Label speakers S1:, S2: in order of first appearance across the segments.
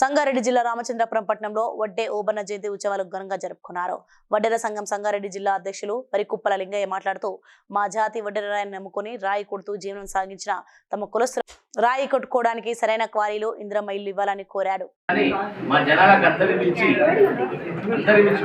S1: సంగారెడ్డి జిల్లా రామచంద్రపురం పట్టణంలో వడ్డే ఓబన్న జయంతి ఉత్సవాలు ఘనంగా జరుపుకున్నారు. వడ్డెర సంఘం సంగారెడ్డి జిల్లా అధ్యక్షులు వరికుప్పల లింగయ్య మాట్లాడుతూ మా జాతి వడ్డెర రాయిని నమ్ముకుని రాయి కొడుతూ జీవనం సాగించిన తమ కులస్తుల రాయి కొట్టుకోవడానికి సరైన క్వారీలు ఇంద్రమ్మ ఇల్లు ఇవ్వాలని కోరాడు.
S2: మా జనాలకు అందరి పిలిచి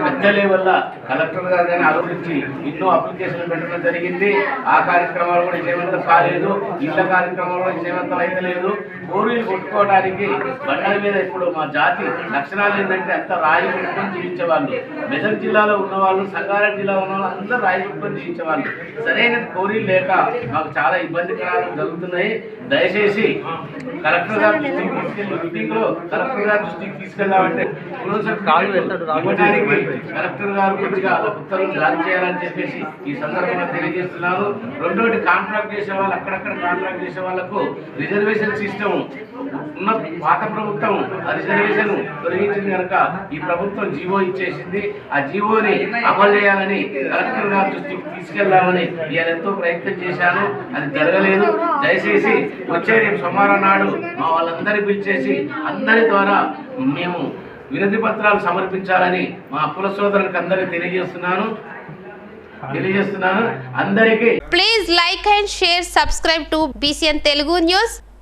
S2: పెద్ద లెవెల్ల కలెక్టర్ గారు కానీ ఆలోచించి ఎన్నో అప్లికేషన్లు పెట్టడం జరిగింది. ఆ కార్యక్రమాలు కూడా విజయవంతం కాలేదు. ఇళ్ళ కార్యక్రమాలు కూడా విజయవంతం అయితే లేదు. కోరీలు కొట్టుకోవడానికి బండల మీద ఇప్పుడు మా జాతి లక్షణాలు ఏంటంటే అంత రాయి పెట్టుకొని జీవించేవాళ్ళు. మెదక్ జిల్లాలో ఉన్నవాళ్ళు సంగారెడ్డి జిల్లాలో ఉన్న వాళ్ళు అందరూ రాయి పెట్టుకొని జీవించేవాళ్ళు. సరైన కోరీలు లేక మాకు చాలా ఇబ్బందికరాలు జరుగుతున్నాయి. దయచేసి కలెక్టర్ గారు దృష్టికి తీసుకెళ్ళి మీటింగ్లో కలెక్టర్ గారు దృష్టికి తీసుకెళ్దామంటే ఇవ్వడానికి కలెక్టర్ గారు కొద్దిగా ఉత్తర్వులు జారీ చేయాలని చెప్పేసి ఈ సందర్భంగా తెలియజేస్తున్నారు. రెండోటి కాంట్రాక్ట్ చేసే వాళ్ళు అక్కడక్కడ కాంట్రాక్ట్ చేసే వాళ్ళకు రిజర్వేషన్ సిస్టమ్ ఉన్న పాత ప్రభుత్వం రిజర్వేషన్ తొలగించింది కనుక ఈ ప్రభుత్వం జీవో ఇచ్చేసింది. ఆ జీవోని అమలు చేయాలని కలెక్టర్ గారి దృష్టికి తీసుకెళ్దామని నేను ఎంతో ప్రయత్నం చేశాను. అది జరగలేదు. దయచేసి వచ్చే రేపు సోమవారం నాడు మా వాళ్ళందరినీ పిలిచేసి అందరి ద్వారా మేము వినతి పత్రాలు సమర్పించాలని మా కుల సోదరులకు అందరికీ తెలియజేస్తున్నాను. తెలియజేస్తున్నాను. అందరికీ
S3: please like and share subscribe to BCN Telugu news